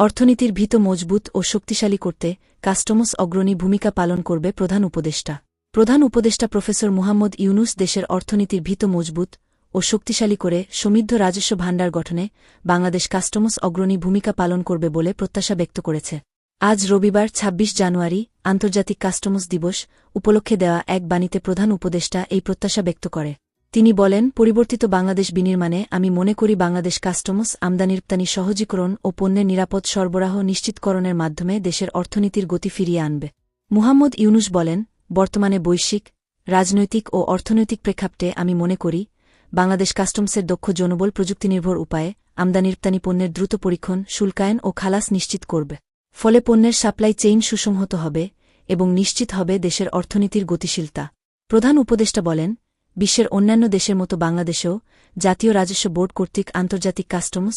অর্থনীতির ভিত মজবুত ও শক্তিশালী করতে কাস্টমস অগ্রণী ভূমিকা পালন করবে প্রধান উপদেষ্টা। প্রধান উপদেষ্টা প্রফেসর মুহাম্মদ ইউনুস দেশের অর্থনীতির ভিত মজবুত ও শক্তিশালী করে সমৃদ্ধ রাজস্ব ভাণ্ডার গঠনে বাংলাদেশ কাস্টমস অগ্রণী ভূমিকা পালন করবে বলে প্রত্যাশা ব্যক্ত করেছে। আজ রবিবার ২৬ জানুয়ারি, আন্তর্জাতিক কাস্টমস দিবস উপলক্ষে দেওয়া এক বাণীতে প্রধান উপদেষ্টা এই প্রত্যাশা ব্যক্ত করে। তিনি বলেন, পরিবর্তিত বাংলাদেশ বিনির্মাণে আমি মনে করি বাংলাদেশ কাস্টমস আমদানিরপ্তানি সহজীকরণ ও পণ্যের নিরাপদ সরবরাহ নিশ্চিতকরণের মাধ্যমে দেশের অর্থনীতির গতি ফিরিয়ে আনবে। মুহাম্মদ ইউনুস বলেন, বর্তমানে বৈশ্বিক, রাজনৈতিক ও অর্থনৈতিক প্রেক্ষাপটে আমি মনে করি, বাংলাদেশ কাস্টমসের দক্ষ জনবল প্রযুক্তিনির্ভর উপায়ে আমদানিরপ্তানি পণ্যের দ্রুত পরীক্ষণ, শুল্কায়ন ও খালাস নিশ্চিত করবে। ফলে পণ্যের সাপ্লাই চেইন সুসংহত হবে এবং নিশ্চিত হবে দেশের অর্থনীতির গতিশীলতা। প্রধান উপদেষ্টা বলেন বিশ্বের অন্যান্য দেশের মতো বাংলাদেশেও জাতীয় রাজস্ব বোর্ড কর্তৃক আন্তর্জাতিক কাস্টমস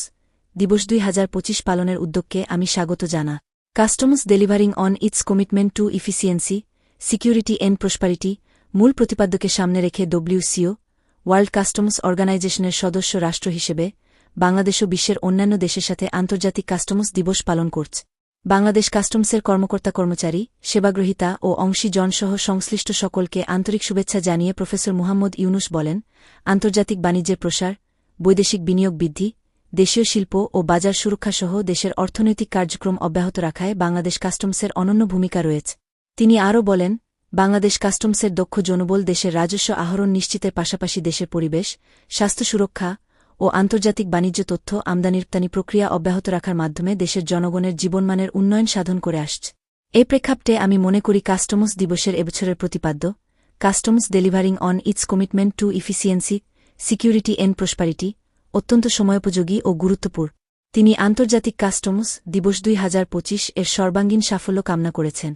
দিবস দুই হাজার পঁচিশ পালনের উদ্যোগকে আমি স্বাগত জানা। Customs delivering on its commitment to efficiency, security and prosperity মূল প্রতিপাদ্যকে সামনে রেখে ডব্লিউসিও ওয়ার্ল্ড কাস্টমস অর্গানাইজেশনের সদস্য রাষ্ট্র হিসেবে বাংলাদেশও বিশ্বের অন্যান্য দেশের সাথে আন্তর্জাতিক কাস্টমস দিবস পালন করছে। বাংলাদেশ কাস্টমসের কর্মকর্তা কর্মচারী, সেবাগ্রহীতা ও অংশী জনসহ সংশ্লিষ্ট সকলকে আন্তরিক শুভেচ্ছা জানিয়ে প্রফেসর মুহাম্মদ ইউনুস বলেন, আন্তর্জাতিক বাণিজ্যের প্রসার, বৈদেশিক বিনিয়োগ বৃদ্ধি, দেশীয় শিল্প ও বাজার সুরক্ষাসহ দেশের অর্থনৈতিক কার্যক্রম অব্যাহত রাখায় বাংলাদেশ কাস্টমসের অনন্য ভূমিকা রয়েছে। তিনি আরও বলেন, বাংলাদেশ কাস্টমসের দক্ষ জনবল দেশের রাজস্ব আহরণ নিশ্চিতের পাশাপাশি দেশের পরিবেশ, স্বাস্থ্য সুরক্ষা ও আন্তর্জাতিক বাণিজ্য তথ্য আমদানিরপ্তানি প্রক্রিয়া অব্যাহত রাখার মাধ্যমে দেশের জনগণের জীবনমানের উন্নয়ন সাধন করে আসছে। এ প্রেক্ষাপটে আমি মনে করি কাস্টমস দিবসের এবছরের প্রতিপাদ্য, customs delivering on its commitment to efficiency, security and prosperity, অত্যন্ত সময়োপযোগী ও গুরুত্বপূর্ণ। তিনি আন্তর্জাতিক কাস্টমস দিবস দুই হাজার পঁচিশ এর সর্বাঙ্গীন সাফল্য কামনা করেছেন।